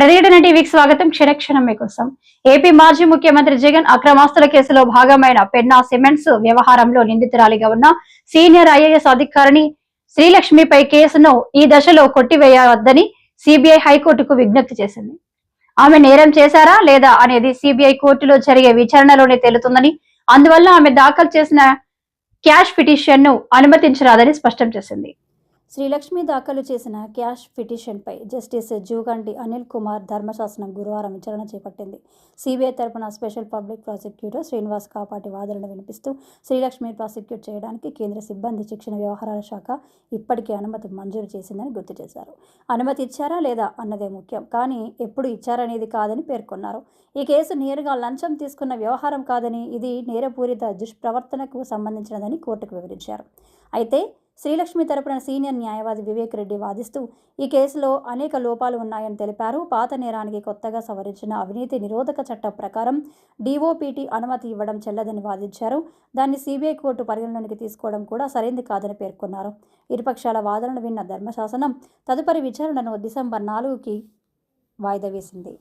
పర్యటన టీవీకి స్వాగతం. క్షణక్షణం మీకోసం. ఏపీ మాజీ ముఖ్యమంత్రి జగన్ అక్రమాస్తుల కేసులో భాగమైన పెన్నా సిమెంట్స్ వ్యవహారంలో నిందితురాలిగా ఉన్న సీనియర్ ఐఏఎస్ అధికారిని శ్రీలక్ష్మిపై కేసును ఈ దశలో కొట్టివేయవద్దని సిబిఐ హైకోర్టుకు విజ్ఞప్తి చేసింది. ఆమె నేరం చేశారా లేదా అనేది సిబిఐ కోర్టులో జరిగే విచారణలోనే తేలుతుందని అందువల్ల ఆమె దాఖలు చేసిన క్యాష్ పిటిషన్ను అనుమతించరాదని స్పష్టం చేసింది. శ్రీలక్ష్మి దాఖలు చేసిన క్యాష్ పిటిషన్పై జస్టిస్ జూగండి అనిల్ కుమార్ ధర్మశాసనం గురువారం విచారణ చేపట్టింది. సిబిఐ తరపున special public prosecutor Srinivas Kapati వాదనలు వినిపిస్తూ శ్రీలక్ష్మి ప్రాసిక్యూట్ చేయడానికి కేంద్ర సిబ్బంది శిక్షణ వ్యవహారాల శాఖ ఇప్పటికే అనుమతి మంజూరు చేసిందని గుర్తు చేశారు. అనుమతి ఇచ్చారా లేదా అన్నదే ముఖ్యం. కానీ ఎప్పుడు ఇచ్చారనేది కాదని పేర్కొన్నారు. ఈ కేసు నేరుగా లంచం తీసుకున్న వ్యవహారం కాదని ఇది నేరపూరిత దుష్ప్రవర్తనకు సంబంధించినదని కోర్టుకు వివరించారు. అయితే శ్రీలక్ష్మి తరపున సీనియర్ న్యాయవాది వివేక్ రెడ్డి వాదిస్తూ ఈ కేసులో అనేక లోపాలు ఉన్నాయని తెలిపారు. పాత నేరానికి కొత్తగా సవరించిన అవినీతి నిరోధక చట్టం ప్రకారం డీఓపీటీ అనుమతి ఇవ్వడం చెల్లదని వాదించారు. దాన్ని సిబిఐ కోర్టు పరిగణలోనికి తీసుకోవడం కూడా సరైంది కాదని పేర్కొన్నారు. ఇరుపక్షాల వాదనలు విన్న ధర్మశాసనం తదుపరి విచారణను డిసెంబర్ నాలుగుకి వాయిదా వేసింది.